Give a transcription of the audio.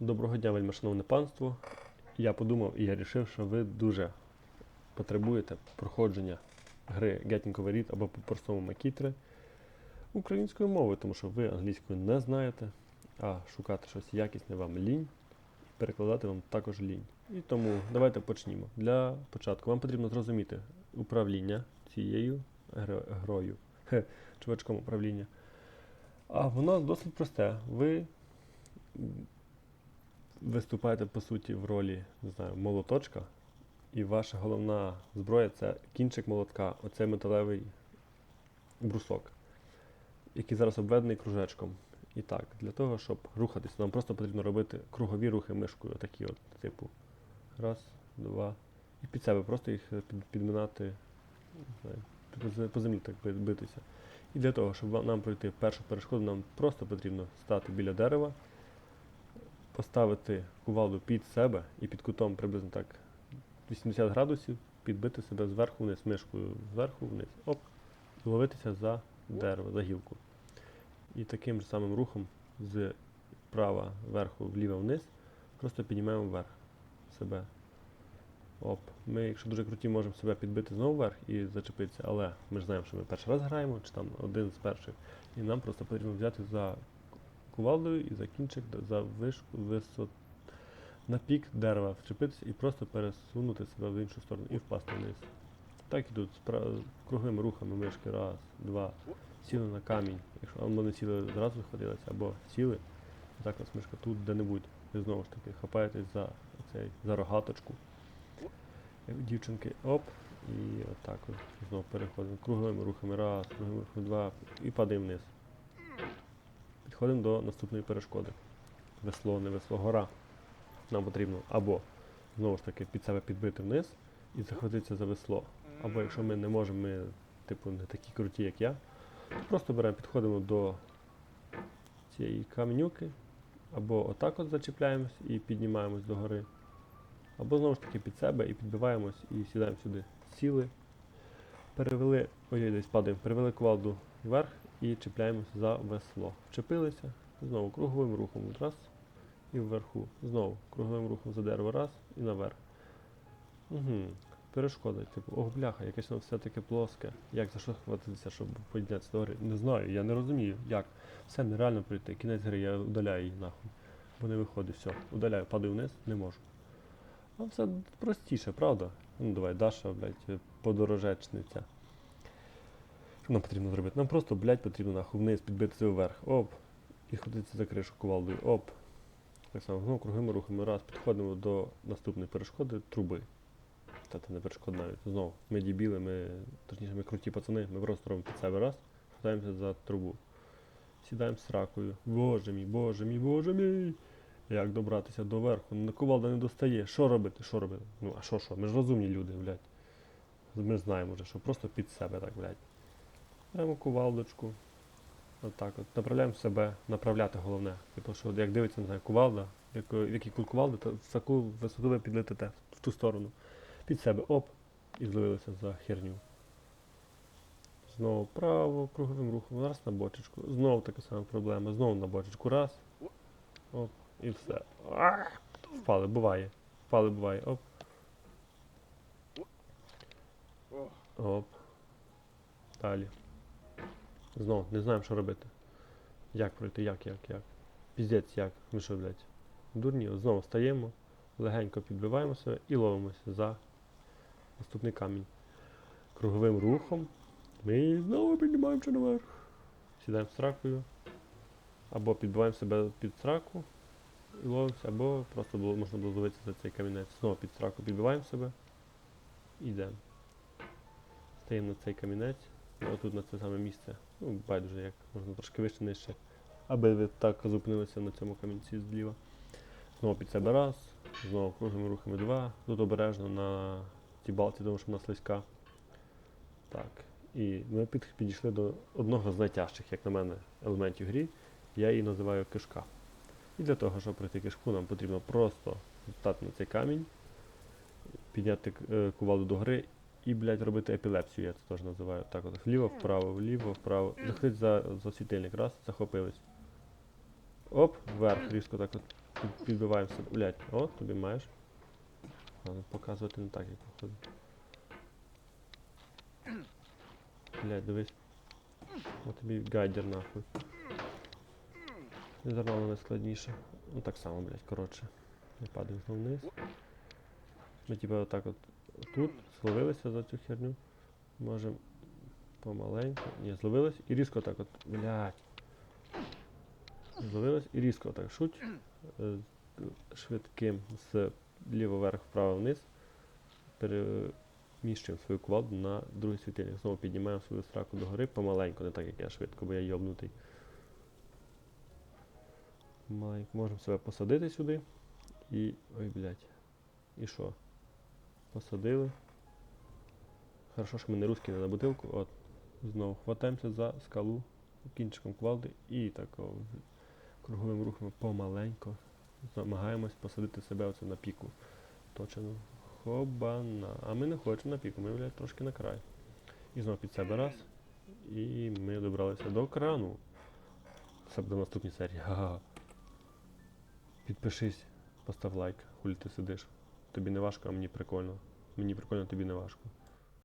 Доброго дня, вельми панство. Я подумав і я вирішив, що ви дуже потребуєте проходження гри Getting Over It або по-простому Макітри українською мовою, тому що ви англійською не знаєте, а шукати щось якісне вам лінь, перекладати вам також лінь. І тому давайте почнімо. Для початку вам потрібно зрозуміти управління цією грою, чувачком управління. А воно досить просте. Ви виступаєте по суті в ролі, не знаю, молоточка, і ваша головна зброя це кінчик молотка, оцей металевий брусок, який зараз обведений кружечком. І так, для того, щоб рухатись, нам просто потрібно робити кругові рухи мишкою, такі от, типу. Раз, два. І під себе просто їх під, підминати, знаю, по землі так битися. І для того, щоб нам пройти першу перешкоду, нам просто потрібно стати біля дерева, поставити кувалду під себе і під кутом приблизно так 80 градусів, підбити себе зверху вниз, мишкою зверху вниз. Оп, і ловитися за дерево, за гілку. І таким же самим рухом з права вверху вліво вниз, просто піднімаємо вверх себе. Оп. Ми, якщо дуже круті, можемо себе підбити знову вверх і зачепитися, але ми ж знаємо, що ми перший раз граємо, чи там один з перших. І нам просто потрібно взяти за кувалдою і за кінчик, д- за вишку, висот, на пік дерева вчепитися і просто пересунути себе в іншу сторону і впасти вниз. Так і тут, круговими рухами мишки, раз, два, сіли на камінь. Якщо або не сіли зразу виходилися, або сіли, так ось мишка тут де-небудь. Ви знову ж таки хапаєтесь за, цей, за рогаточку. Дівчинки, оп, і отак от знову переходимо круговими рухами, раз, круговими рухами, два, і падаємо вниз. Підходимо до наступної перешкоди. Весло, не весло, гора. Нам потрібно або знову ж таки під себе підбити вниз і захватитися за весло. Або якщо ми не можемо, ми типу не такі круті, як я, то просто беремо, підходимо до цієї каменюки, або отак от зачіпляємось і піднімаємось до гори. Або знову ж таки під себе і підбиваємось і сідаємо сюди. Сіли, перевели, ой, десь падаємо, перевели кувалду вверх і чіпляємось за весло. Вчепилися, знову круговим рухом раз і вверху. Знову круговим рухом за дерево раз і наверх. Угу. Перешкода, типу, ох, бляха, якесь воно все таке плоске. Як за що хватитися, щоб піднятися до гори? Не знаю, я не розумію, як. Все нереально пройти. Кінець гри, я удаляю її нахуй. Бо не виходить, все. Удаляю, падаю вниз, не можу. А все простіше, правда? Ну давай, Даша, блядь, подорожечниця. Що нам потрібно зробити? Нам просто, блядь, потрібно нахуй вниз підбитися вверх. Оп. І ходити за кришу кувалдою. Оп. Так само, ну, кругими рухами. Раз, підходимо до наступної перешкоди труби. Та це не перешкода навіть. Знову, ми дібіли, ми, точніше, ми круті пацани, ми просто робимо під себе раз, хватаємося за трубу. Сідаємо з ракою. Боже мій, боже мій, боже мій. Як добратися до верху? Ну, Кувалда не достає. Що робити? Що робити? Ну, а що що? Ми ж розумні люди, блядь. Ми знаємо вже, що просто під себе так, блядь. Беремо кувалдочку. Отак от. Направляємо себе, направляти головне. Типу, що як дивиться, не знаю, кувалда, в яку- в який кут кувалди, то в таку висоту ви підлетите в ту сторону. Під себе, оп, і зловилися за херню. Знову право, круговим рухом, раз на бочечку. Знову така сама проблема. Знову на бочечку. Раз. Оп. І все. Впали, буває. Впали, буває. Оп. Оп. Далі. Знову, не знаємо, що робити. Як пройти, як, як, як. Піздець як. Ви що, блядь? Дурні, знову стаємо, легенько підбиваємо себе і ловимося за наступний камінь. Круговим рухом. Ми знову піднімаємося наверх. Сідаємо стракою. Або підбиваємо себе під страку і ловимося, або просто було, можна було зловитися за цей камінець. Знову під страку підбиваємо себе і йдемо. Стаємо на цей камінець, ну, отут на це саме місце. Ну, байдуже, як можна трошки вище нижче. Аби ви так зупинилися на цьому камінці зліва. Знову під себе раз, знову круглими рухами два. Тут обережно на цій балці, тому що вона слизька. Так. І ми під, підійшли до одного з найтяжчих, як на мене, елементів грі. Я її називаю кишка. І для того, щоб пройти кишку, нам потрібно просто стати на цей камінь, підняти е, кувалду до гори і, блядь, робити епілепсію, я це теж називаю. Так от, вліво, вправо, вліво, вправо. Заходить за, за світильник, раз, захопились. Оп, вверх, різко так от. Під- Підбиваємо себе. Блять, о, тобі маєш. Ладно, показувати не так, як виходить. Блять, дивись. О тобі гайдер нахуй. Не дарма воно складніше. Ну так само, блять, коротше. Не падаємо знову вниз. Ми типа отак от тут зловилися за цю херню. Можемо помаленьку. Ні, зловились і різко так от. Блять. Зловились і різко так шуть. е, Швидким з ліво вверх, вправо вниз. Переміщуємо свою кувалду на другий світильник. Знову піднімаємо свою сраку догори помаленьку, не так як я швидко, бо я йобнутий. Маленько. Можемо себе посадити сюди. І. Ой, блядь. І що? Посадили. Хорошо, що ми не русські не на бутилку. От. Знову хватаємося за скалу кінчиком квалди і тако круговим рухом помаленько намагаємось посадити себе оце на піку. Точно. Хобана. А ми не хочемо на піку, ми блядь, трошки на край. І знову під себе раз. І ми добралися до крану. Це буде в наступній серії. Ха-ха. Підпишись, постав лайк, хулі ти сидиш. Тобі не важко, а мені прикольно. Мені прикольно, тобі не важко.